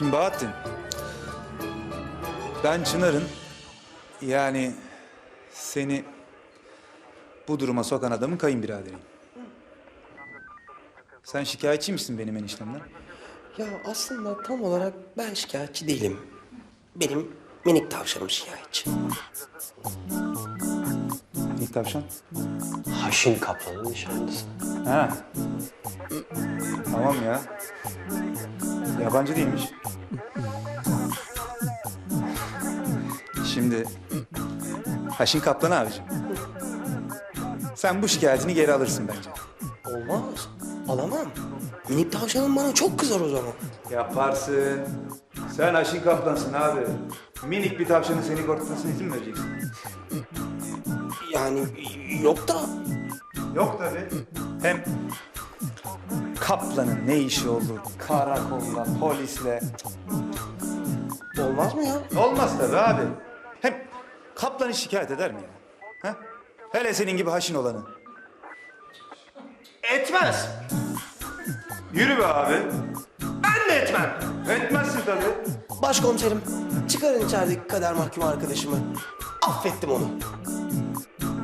Şimdi Bahattin, ben Çınar'ın yani seni bu duruma sokan adamın kayınbiraderiyim. Sen şikayetçi misin benim eniştemden? Ya aslında tam olarak ben şikayetçi değilim. Benim minik tavşanım şikayetçi. Minik tavşan. Haşin Kaplan'ın nişanlısı. Ha. Tamam ya. Yabancı değilmiş. Şimdi Haşin Kaplan abicim. Sen bu şikayetini geri alırsın bence. Olmaz. Alamam. Minik tavşanım bana çok kızar o zaman. Yaparsın. Sen Haşin Kaplan'sın abi. Minik bir tavşanın seni korkutmasına izin mi vereceksin? Yani yok da Yok tabii. Hem Kaplan'ın ne işi olur karakolla, polisle? olmaz mı ya? Olmaz tabii abi. Hem Kaplan'ı şikayet eder mi ya? Ha? Hele senin gibi haşin olanı. Etmez. Yürü be abi. Ben de etmem. Etmezsin tabii. Başkomiserim, çıkarın içerideki kader mahkum arkadaşımı. Affettim onu.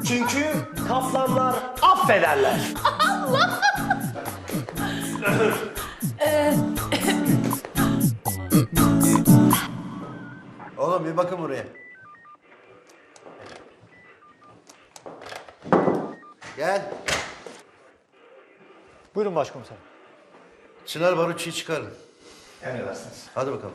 Çünkü kaplanlar affederler. Oğlum bir bakın buraya. Gel. Buyurun başkomiserim. Çınar Baruç'u çıkarın. Emredersiniz. Hadi bakalım.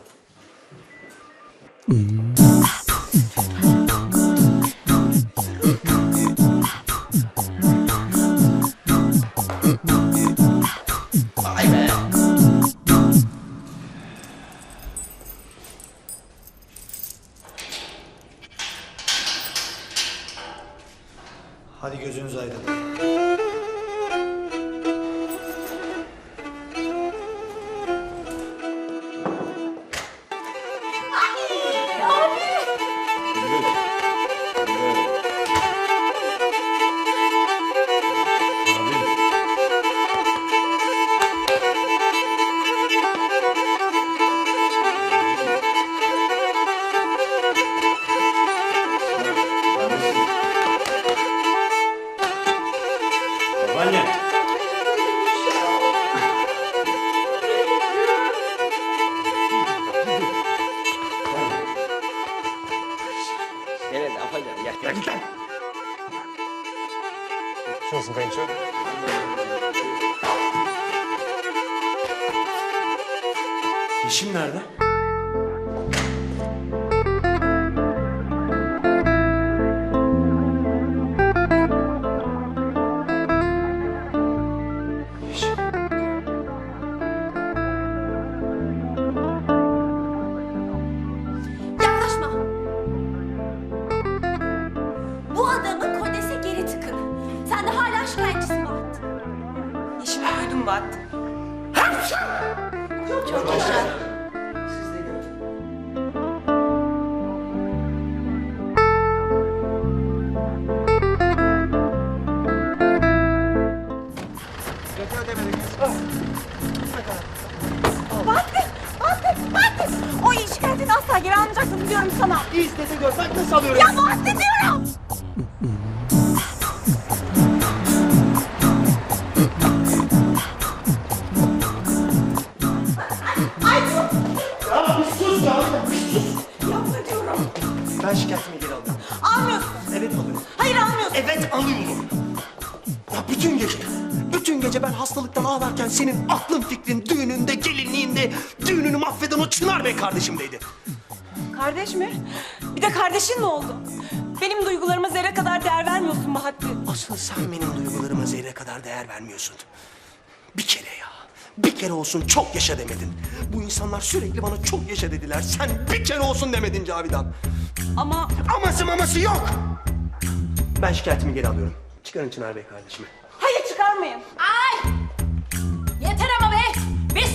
Olsun kayınço. Yeşim nerede? Bahattin. Çok yaşa. Bahattin! Bahattin! Bahattin! O iyi şikayetini asla geri almayacaksın biliyorum sana. İstese görsen nasıl alıyorum? Ya Bahattin diyorum! Hastalıktan ağlarken senin aklın fikrin düğününde, gelinliğinde, düğününü mahveden o Çınar Bey kardeşimdeydi. Kardeş mi? Bir de kardeşin ne oldu? Benim duygularıma zerre kadar değer vermiyorsun Bahattin. Asıl sen benim duygularıma zerre kadar değer vermiyorsun. Bir kere ya, bir kere olsun çok yaşa demedin. Bu insanlar sürekli bana çok yaşa dediler. Sen bir kere olsun demedin Cavidan. Ama Aması maması yok. Ben şikayetimi geri alıyorum. Çıkarın Çınar Bey kardeşimi. hayır çıkarmayın. Ay!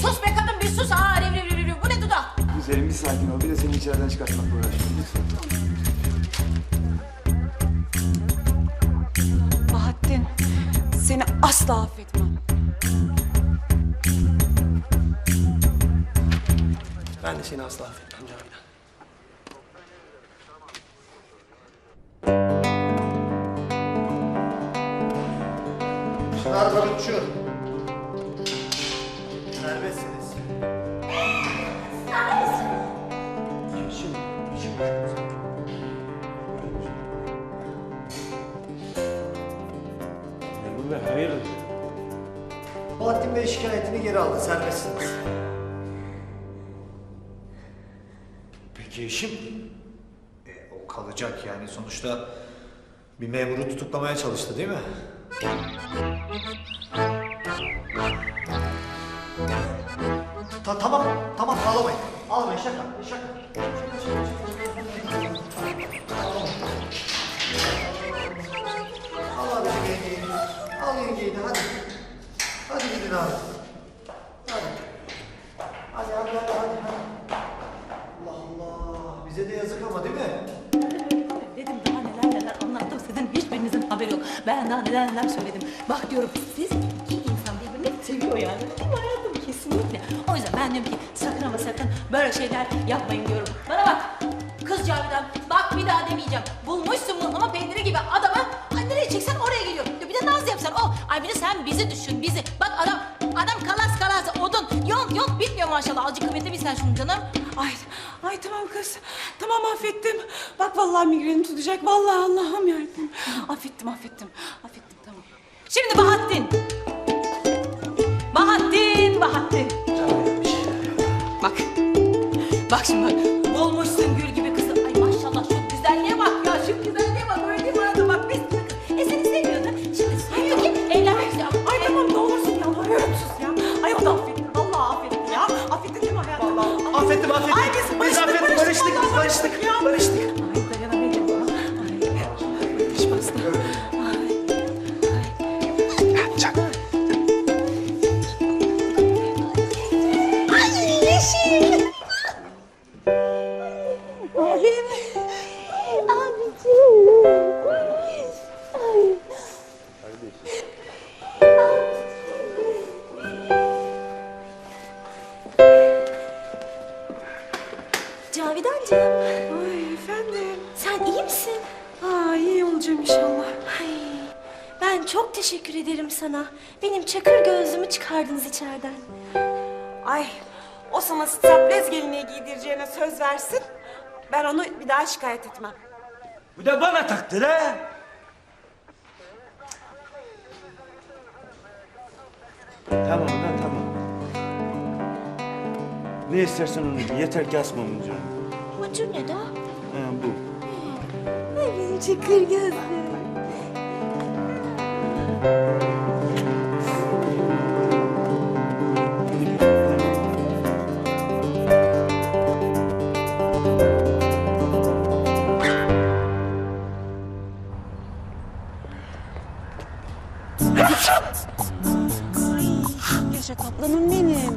Sus be kadın bir sus. Aa, rev, rev, rev, rev. Bu ne dudak? Güzelim bir sakin ol. Bir de seni içeriden çıkartmakla uğraşıyorum. Bahattin asla affetmem. Ben de seni asla affetmem Cavidan. Çınar barutçu. Bey hayırdır? Bahattin Bey şikayetini geri aldı. Serbestsiniz. Peki eşim? E, o kalacak yani sonuçta bir memuru tutuklamaya çalıştı değil mi? Ta tamam, tamam ağlamayın. Ağlamayın şaka, şaka. Şaka, şaka, şaka. Neler söyledim. Bak diyorum siz iki insan birbirini seviyor yani. Değil mi hayatım? Kesinlikle. O yüzden ben diyorum ki sakın ama sakın böyle şeyler yapmayın diyorum. Bana bak kız Cavidan bak bir daha demeyeceğim. Bulmuşsun mıhlama peyniri gibi adamı. Ay nereye çeksen oraya geliyor. Bir de naz yapsan o. Ay bir de sen bizi düşün bizi. Bak adam adam kalas kalas odun. Yok yok bitmiyor maşallah. Azıcık kıymetli bilsen şunu canım. Ay, ay tamam kız. Tamam affettim. Bak vallahi migrenim tutacak. Vallahi Allah'ım yarabbim. Affettim, affettim. Affettim. Şimdi Bahattin. Bahattin, Bahattin. Bak. Bak şimdi bak. Bulmuşsun gül gibi kızı. Ay maşallah şu güzelliğe bak ya. Şu güzelliğe bak. Öyle değil mi? Bak biz E seni sevmiyordu. Şimdi seviyor ki evlenmek istiyor. Ay tamam ne olursun yalvarıyorum sus ya. Ay o da affetti. Vallahi affetti ya. Affettin değil mi hayatım? Vallahi affettim affettim. Ay biz Biz barıştık, affettik barıştık, barıştık biz barıştık. ya. Barıştık. Olacağım inşallah. Ay, ben çok teşekkür ederim sana. Benim çakır gözlüğümü çıkardınız içeriden. Ay o sana straplez gelinliği giydireceğine söz versin. Ben onu bir daha şikayet etmem. Bu da bana taktı la. Tamam lan tamam. Ne istersen onu giy. Yeter ki asma bunu canım. Ucu ne de? Ha, bu. Ay benim çakır gözlüğüm. Yaşa kaplanım benim.